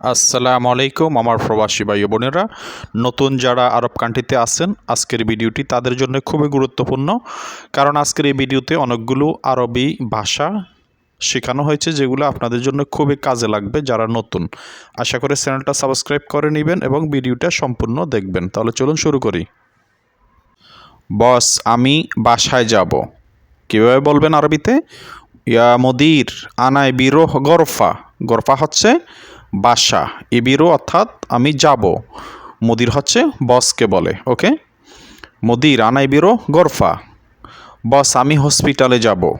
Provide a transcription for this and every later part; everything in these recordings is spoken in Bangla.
আসসালামু আলাইকুম আমার প্রবাসী ভাই বোনেরা। নতুন যারা আরব কান্ট্রিতে আছেন, আজকের ভিডিওটি তাদের জন্য খুবই গুরুত্বপূর্ণ। কারণ আজকের এই ভিডিওতে অনেকগুলো আরবি ভাষা শেখানো হয়েছে, যেগুলো আপনাদের জন্য খুবই কাজে লাগবে যারা নতুন। আশা করি চ্যানেলটা সাবস্ক্রাইব করে নেবেন এবং ভিডিওটা সম্পূর্ণ দেখবেন। তাহলে চলুন শুরু করি। বস, আমি বাসায় যাব। কীভাবে বলবেন আরবিতে? ইয়া মদির আনায় বিরোহ গরফা। গরফা হচ্ছে বাসা ইবিরো অর্থাৎ আমি যাব। মুদির হচ্ছে বসকে বলে, ওকে? মুদির আনাই বিরো গরফা। বস, আমি হসপিটালে যাব।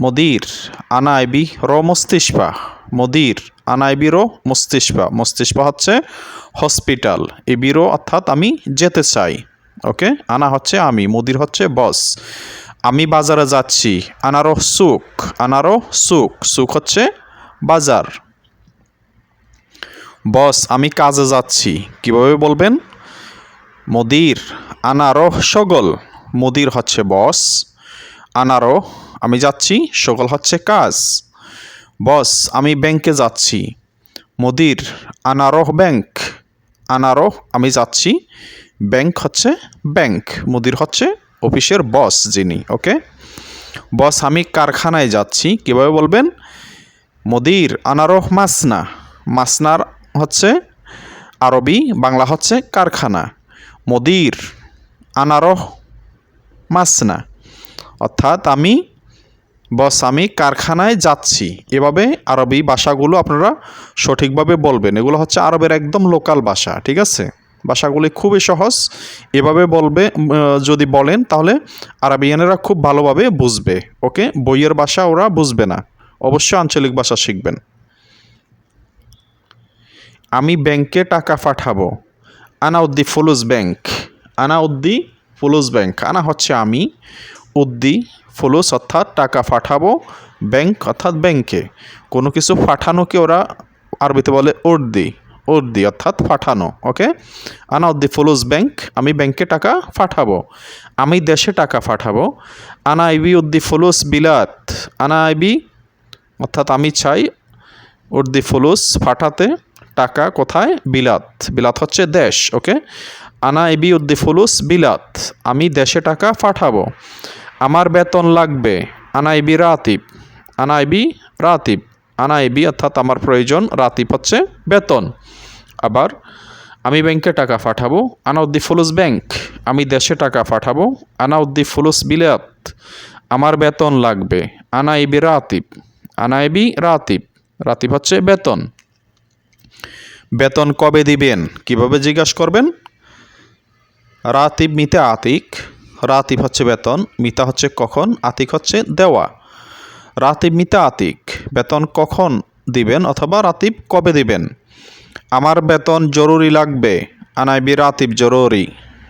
মুদির আনাইবি র মস্তিষ্পা। মুদির আনাইবি রো মস্তিষ্পা। মস্তিষ্পা হচ্ছে হসপিটাল। ইবিরো অর্থাৎ আমি যেতে চাই, ওকে? আনা হচ্ছে আমি, মুদির হচ্ছে বস। আমি বাজারে যাচ্ছি। আনারো সুখ আনারো সুখ। সুখ হচ্ছে বাজার। বস, আমি কাজে যাচ্ছি। কীভাবে বলবেন? মদির আনারো সগল। মদির হচ্ছে বস আনারো আমি যাচ্ছি, সগল হচ্ছে কাজ। বস, আমি ব্যাংকে যাচ্ছি। মদির আনারো ব্যাংক। আনারো আমি যাচ্ছি, ব্যাংক হচ্ছে ব্যাংক। মুদির হচ্ছে অফিসের বস যিনি, ওকে? বস, আমি কারখানায় যাচ্ছি। কীভাবে বলবেন? মদির আনারো মাসনা। মাসনার হচ্ছে আরবি, বাংলা হচ্ছে কারখানা, মদির, আনারহ, মাসনা। অর্থাৎ আমি, বস, আমি কারখানায় যাচ্ছি। এভাবে আরবি ভাষাগুলো আপনারা সঠিকভাবে বলবেন। এগুলো হচ্ছে আরবের একদম লোকাল ভাষা, ঠিক আছে? ভাষাগুলি খুবই সহজ। এভাবে বলবে যদি বলেন তাহলে আরবিয়ানেরা খুব ভালোভাবে বুঝবে, ওকে? বইয়ের ভাষা ওরা বুঝবে না। অবশ্যই আঞ্চলিক ভাষা শিখবেন। আমি ব্যাংকে টাকা পাঠাবো। আনা উদ্দি ফুলুস ব্যাংক। আনা উদ্দি ফুলুস ব্যাংক। আনা হচ্ছে আমি উদ্দি ফুলুস অর্থাৎ টাকা পাঠাবো ব্যাংক অর্থাৎ ব্যাংকে। কোনো কিছু পাঠানোকে ওরা আরবিতে বলে উর্দি। উর্দি অর্থাৎ পাঠানো, ওকে? আনা উদ্দি ফুলুস ব্যাংক, আমি ব্যাংকে টাকা পাঠাবো। আমি দেশে টাকা পাঠাবো। আনা আইবি উদ্দি ফুলুস বিলাত। আনা আইবি অর্থাৎ আমি চাই উর্দি ফুলুস পাঠাতে। টাকা কোথায়? বিলাত। বিলাত হচ্ছে দেশ, ওকে? আনা এবি উদ্দি ফুলুস, বিলাত। আমি দেশে টাকা পাঠাবো। আমার বেতন লাগবে। আনা এবি রাতিব। আনা এবি রাতিব। আনা এবি অর্থাৎ আমার প্রয়োজন রাতিব হচ্ছে বেতন। আবার আমি ব্যাংকে টাকা পাঠাবো। আনা উদ্দি ফুলুস ব্যাংক। আমি দেশে টাকা পাঠাবো। আনা উদ্দি ফুলুস বিলাত। আমার বেতন লাগবে। আনা এবি রাতিব। আনা এবি রাতিব। রাতিব হচ্ছে বেতন। বেতন কবে দিবেন? কীভাবে জিজ্ঞাসা করবেন? রাতিব মিতে আতিক। রাতিব হচ্ছে বেতন, মিতা হচ্ছে কখন, আতিক হচ্ছে দেওয়া। রাতিব মিতা আতিক, বেতন কখন দিবেন অথবা রাতিব কবে দিবেন? আমার বেতন জরুরি লাগবে। আনাইবি রাতিব জরুরি।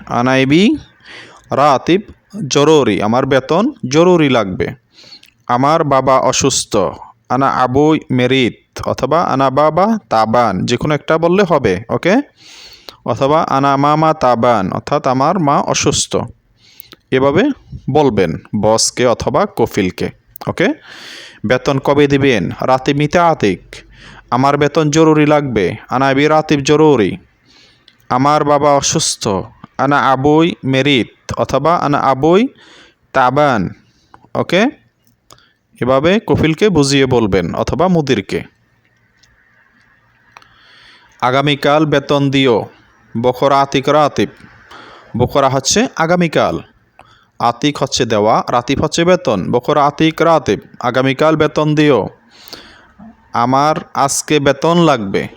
আনাইবি রাতিব জরুরি। আমার বেতন জরুরি লাগবে। আমার বাবা অসুস্থ। আনা আবুই মেরিত অথবা আনা বাবা তাবান যে কোনো একটা বললে হবে, ওকে? অথবা আনা মামা তাবান, অর্থাৎ আমার মা অসুস্থ। এভাবে বলবেন, বসকে অথবা কফিলকে, ওকে? বেতন কবে দিবেন? রাতে মিতে আতিক আমার বেতন জরুরি লাগবে। আনা বি রাতিব জরুরি। আমার বাবা অসুস্থ। আনা আবই মেরিত, অথবা আনা আবই তাবান, ওকে? এভাবে কপিলকে বুঝিয়ে বলবেন, অথবা মুদিরকে। আগামীকাল বেতন দিও। বখরা আতিক রাতিব। বখরা হচ্ছে আগামীকাল। আতিক হচ্ছে দেওয়া রাতিফ হচ্ছে বেতন। বখরা আতিক রাতিব, আগামীকাল বেতন দিও। আমার আজকে বেতন লাগবে।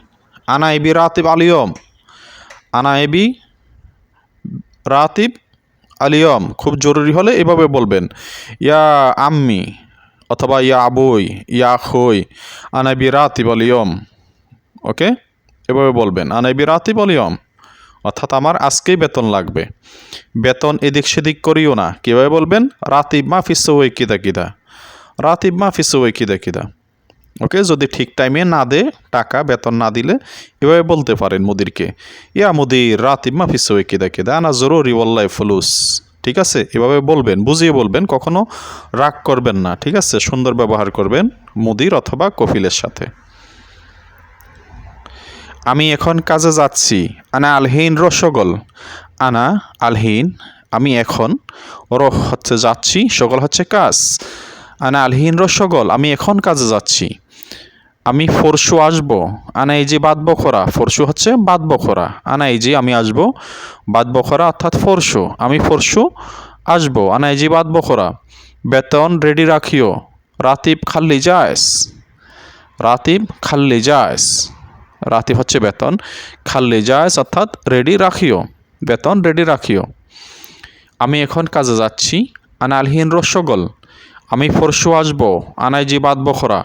আনা এবি রাতিব আলিয়ম। আনা এবি রাতিব আলিয়ম। খুব জরুরি হলে এভাবে বলবেন। ইয়া আম্মি অথবা ইয়া আবুই, ইয়া খই আনাবি রাতি আলিয়ম। ওকে? এভাবে বলবেন আনাবি রাতি বলিয়ম অর্থাৎ আমার আজকেই বেতন লাগবে। বেতন এদিক সেদিক করিও না। কীভাবে বলবেন? রাতিব মা ফিসোই কিদা কিদা। রাতিব মা ফিসোই কিদা কিদা। ওকে, যদি ঠিক টাইমে না দে, টাকা, বেতন না দিলে এভাবে বলতে পারেন মুদিরকে। ইয়া মুদির, রাতিব মা ফিসোই কিদা কিদা। আনা জরুরি ওল্লাই ফুলুস। ঠিক আছে? এভাবে বলবেন, বুঝিয়ে বলবেন, কখনো রাগ করবেন না। ঠিক আছে? সুন্দর ব্যবহার করবেন মুদির অথবা কফিলের সাথে। আমি এখন কাজে যাচ্ছি। আনা আলহিন রসগোল। আনা আলহিন, আমি এখন রহ হচ্ছে যাচ্ছি, সগল হচ্ছে কাজ। আনা আলহিন রসগোল, আমি এখন কাজে যাচ্ছি। আমি ফরশু আসব। আনা এই যে বাদ বখরা ফরশু হচ্ছে বাদ বখরা। আনা এই যে আমি আসব, বাদ বখরা অর্থাৎ ফরশু আমি ফরশু আসব, আনা এই যে বাদ বখরা। বেতন রেডি রাখিও। রাতিব খাল্লি যায়স। রাতিব খাল্লি যায়স। রাতিব হচ্ছে বেতন। খাল্লি যায়স অর্থাৎ রেডি রাখিও। বেতন রেডি রাখিও। আমি এখন কাজে যাচ্ছি। আনা আলহিন রসগোল। আমি ফরশু আসব। আনাই জি বাদ বখরা।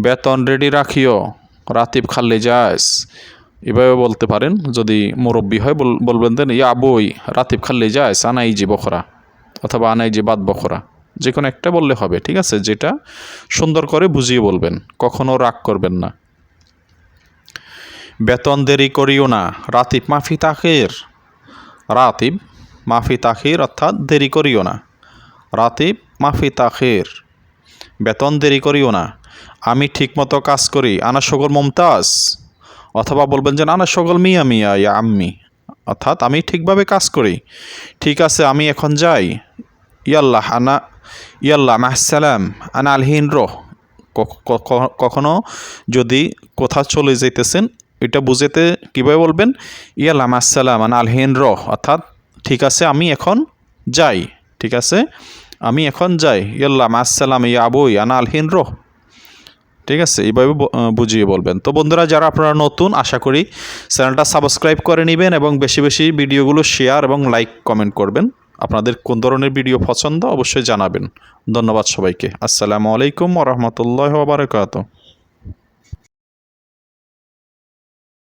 বেতন রেডি রাখিও। রাতিব খাল্লি যায়স এভাবে বলতে পারেন। যদি মুরব্বী হয় বল- বলবেন দেন, ইয়া বই রাতিব খাল্লি যায়স আনাই জি বখরা। অথবা আনাই জি বাদ বখরা। যে কোনো একটা বললে হবে, ঠিক আছে? যেটা সুন্দর করে বুঝিয়ে বলবেন। কখনো রাগ করবেন না। বেতন দেরি করিও না। রাতিব, মাফি তাখির। রাতিব, মাফি তাখির অর্থাৎ দেরি করিও না। রাতিব, মাফি তাখির। বেতন দেরি করিও না। আমি ঠিকমতো কাজ করি। আনা সকল মমতাজ। অথবা বলবেন যে, আনা সকল মিয়া মিয়া, ইয়া আম্মি। অর্থাৎ আমি ঠিকভাবে কাজ করি। ঠিক আছে, আমি এখন যাই। ইয়াল্লাহ, আনা, ইয়াল্লাহ মাহসালাম আনা আলহিন রহ। কখনো যদি কোথাও চলে যেতেছেন এটা বুঝেতে কীভাবে বলবেন? ইয়াল্লাহ মাসালাম আনা আলহিন রহ, অর্থাৎ ঠিক আছে, আমি এখন যাই, ঠিক আছে? আমি এখন যাই ইয়াল্লাহ মাসালাম ইয়া আবুই আনা আলহিন রহ। ঠিক আছে, এইভাবে বুঝিয়ে বলবেন। তো বন্ধুরা, যারা আপনারা নতুন, আশা করি চ্যানেলটা সাবস্ক্রাইব করে নেবেন এবং বেশি বেশি ভিডিওগুলো শেয়ার এবং লাইক কমেন্ট করবেন। আপনাদের কোন ধরনের ভিডিও পছন্দ, অবশ্যই জানাবেন। ধন্যবাদ সবাইকে। আসসালামু আলাইকুম ওরহমতুল্লাহ বারকাত